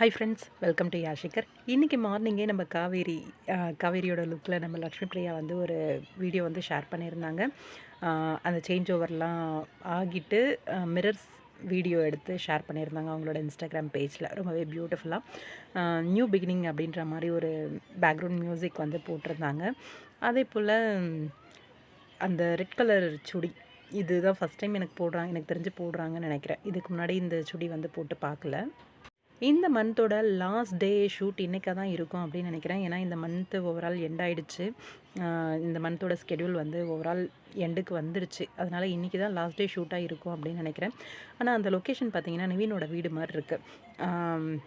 Hi friends welcome to யாஷிகர் இன்றைக்கி மார்னிங்கே நம்ம காவேரி காவேரியோட லுக்கில் நம்ம லக்ஷ்மி பிரியா வந்து ஒரு வீடியோ வந்து ஷேர் பண்ணியிருந்தாங்க. அந்த சேஞ்ச் ஓவர்லாம் ஆகிட்டு மிரர்ஸ் வீடியோ எடுத்து ஷேர் பண்ணியிருந்தாங்க அவங்களோட இன்ஸ்டாகிராம் பேஜில் ரொம்பவே பியூட்டிஃபுல்லாக நியூ பிகினிங் அப்படின்ற மாதிரி ஒரு பேக்ரவுண்ட் மியூசிக் வந்து போட்டிருந்தாங்க. அதே போல் அந்த ரெட் கலர் சுடி இதுதான் ஃபஸ்ட் டைம் எனக்கு போடுறாங்க எனக்கு தெரிஞ்சு போடுறாங்கன்னு நினைக்கிறேன். இதுக்கு முன்னாடி இந்த சுடி வந்து போட்டு பார்க்கல. இந்த மந்தோட லாஸ்ட் டே ஷூட் இன்றைக்கா தான் இருக்கும் அப்படின்னு நினைக்கிறேன். ஏன்னா இந்த மந்த்து ஓவரால் எண்ட் ஆகிடுச்சு இந்த மந்தோட ஸ்கெடியூல் வந்து ஓவரால் எண்டுக்கு வந்துடுச்சு. அதனால் இன்றைக்கி தான் லாஸ்ட் டே ஷூட்டாக இருக்கும் அப்படின்னு நினைக்கிறேன். ஆனால் அந்த லொக்கேஷன் பார்த்தீங்கன்னா நிவினோட வீடு மாதிரி இருக்குது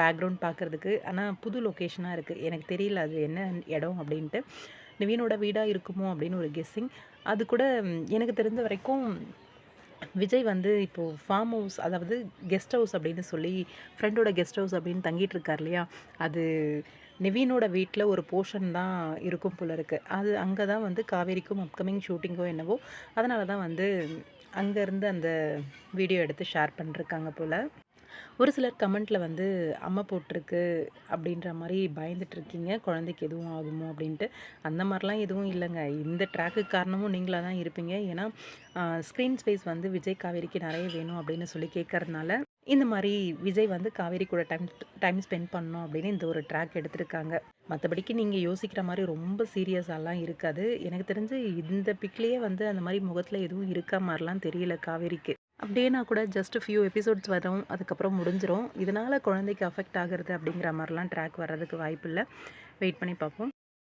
பேக்ரவுண்ட் பார்க்குறதுக்கு. ஆனால் புது லொக்கேஷனாக இருக்குது எனக்கு தெரியல அது என்ன இடம் அப்படின்ட்டு. நிவினோட வீடாக இருக்குமோ அப்படின்னு ஒரு கெஸ்ஸிங் அது கூட எனக்கு தெரிஞ்ச வரைக்கும் விஜய் வந்து இப்போது ஃபார்ம் ஹவுஸ் அதாவது கெஸ்ட் ஹவுஸ் அப்படின்னு சொல்லி ஃப்ரெண்டோட கெஸ்ட் ஹவுஸ் அப்படின்னு தங்கிட்டு இருக்கார் இல்லையா? அது நிவீனோட வீட்டில் ஒரு போர்ஷன் தான் இருக்கும் போல இருக்குது அது அங்கே தான் வந்து காவேரிக்கும் அப்கமிங் ஷூட்டிங்கோ என்னவோ அதனால தான் வந்து அங்கேருந்து அந்த வீடியோ எடுத்து ஷேர் பண்ணிருக்காங்க போல். ஒரு சிலர் கமெண்ட்டில் வந்து அம்மா போட்டிருக்கு அப்படின்ற மாதிரி பயந்துட்டுருக்கீங்க குழந்தைக்கு எதுவும் ஆகுமோ அப்படின்ட்டு. அந்த மாதிரிலாம் எதுவும் இல்லைங்க. இந்த ட்ராக்கு காரணமும் நீங்களாக தான் இருப்பீங்க. ஏன்னா ஸ்க்ரீன் ஸ்பேஸ் வந்து விஜய் காவேரிக்கு நிறைய வேணும் அப்படின்னு சொல்லி கேட்கறதுனால இந்த மாதிரி விஜய் வந்து காவேரி கூட டைம் டைம் ஸ்பெண்ட் பண்ணணும் அப்படின்னு இந்த ஒரு ட்ராக் எடுத்திருக்காங்க. மற்றபடிக்கு நீங்கள் யோசிக்கிற மாதிரி ரொம்ப சீரியஸாலாம் இருக்காது. எனக்கு தெரிஞ்சு இந்த பிக்லேயே வந்து அந்த மாதிரி முகத்தில் எதுவும் இருக்கா மாதிரிலாம் தெரியல காவேரிக்கு. அப்படியேனா கூட ஜஸ்ட் ஃபியூ எபிசோட்ஸ் வரும் அதுக்கப்புறம் முடிஞ்சிடும் இதனால் குழந்தைக்கு அஃபெக்ட் ஆகிறது அப்படிங்கிற மாதிரிலாம் ட்ராக் வர்றதுக்கு வாய்ப்பு இல்லை. வெயிட் பண்ணி பார்ப்போம்.